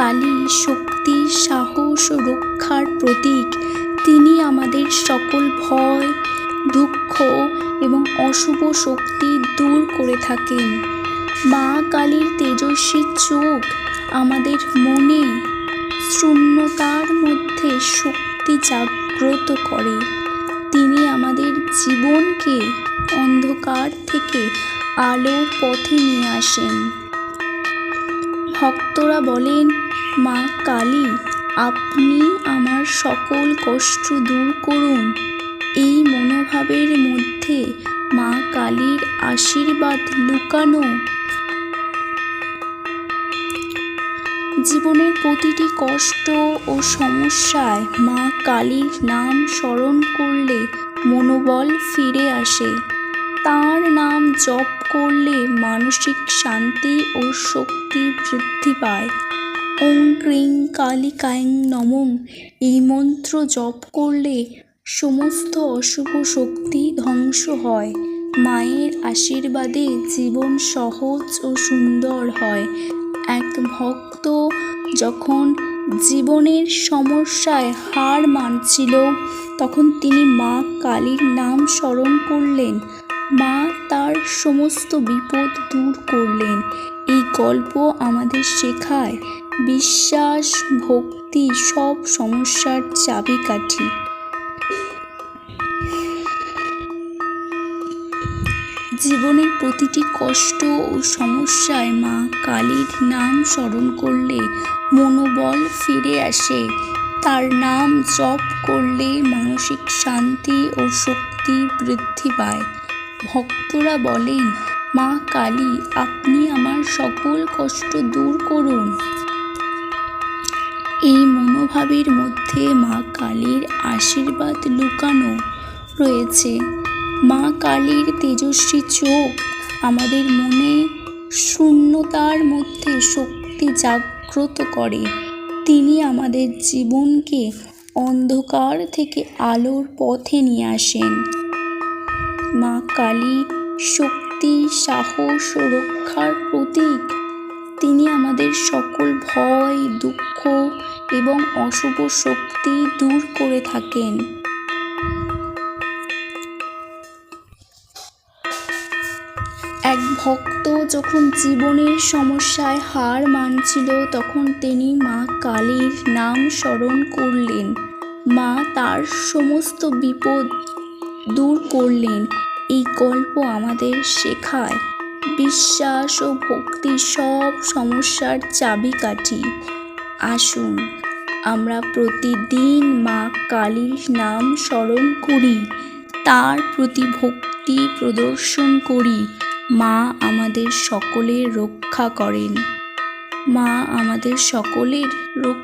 কালী শক্তি, সাহস ও রক্ষার প্রতীক। তিনি আমাদের সকল ভয়, দুঃখ এবং অশুভ শক্তি দূর করে থাকেন। মা কালীর তেজস্বী চোখ আমাদের মনে শূন্যতার মধ্যে শক্তি জাগ্রত করে। তিনি আমাদের জীবনকে অন্ধকার থেকে আলোর পথে নিয়ে আসেন। ভক্তরা বলেন মা কালী, আপনি আমার সকল কষ্ট দূর করুন। এই মনোভাবের মধ্যে মা কালীর আশীর্বাদ লুকানো। জীবনের প্রতিটি কষ্ট ও সমস্যায় মা কালীর নাম স্মরণ করলে মনোবল ফিরে আসে। তার নাম জপ করলে মানসিক শান্তি ও শক্তি বৃদ্ধি পায়। ওং ক্রিং কালিকায়ং নমং। এই মন্ত্র জপ করলে সমস্ত অশুভ শক্তি ধ্বংস হয়। মায়ের আশীর্বাদে জীবন সহজ ও সুন্দর হয়। এক ভক্ত যখন জীবনের সমস্যায় হার মানছিল, তখন তিনি মা কালীর নাম স্মরণ করলেন। মা তার সমস্ত বিপদ দূর করলেন। এই গল্প আমাদের শেখায়। বিশ্বাস, ভক্তি, সব সমস্যার চাবিকাঠি। জীবনের প্রতিটি কষ্ট ও সমস্যায় মা কালীর নাম স্মরণ করলে মনোবল ফিরে আসে। তার নাম জপ করলে মানসিক শান্তি ও শক্তি বৃদ্ধি পায়। ভক্তরা বলেন, মা কালী, আপনি আমার সকল কষ্ট দূর করুন। এই মনোভাবের মধ্যে মা কালীর আশীর্বাদ লুকানো রয়েছে। মা কালীর তেজস্বী চোখ আমাদের মনে শূন্যতার মধ্যে শক্তি জাগ্রত করে। তিনি আমাদের জীবনকে অন্ধকার থেকে আলোর পথে নিয়ে আসেন। মা কালী শক্তি, সাহস ও রক্ষার প্রতীক। তিনি আমাদের সকল ভয়, দুঃখ এবং অশুভ শক্তি দূর করে থাকেন। এক ভক্ত যখন জীবনের সমস্যায় হার মানছিল, তখন তিনি মা কালীর নাম স্মরণ করলেন। মা তার সমস্ত বিপদ দূর করলেন। এই গল্প আমাদের শেখায়। বিশ্বাস ও ভক্তি সব সমস্যার চাবিকাঠি। আসুন, আমরা প্রতিদিন মা কালীর নাম স্মরণ করি, তার প্রতি ভক্তি প্রদর্শন করি, মা আমাদের সকলের রক্ষা করেন। মা আমাদের সকলের রক্ষা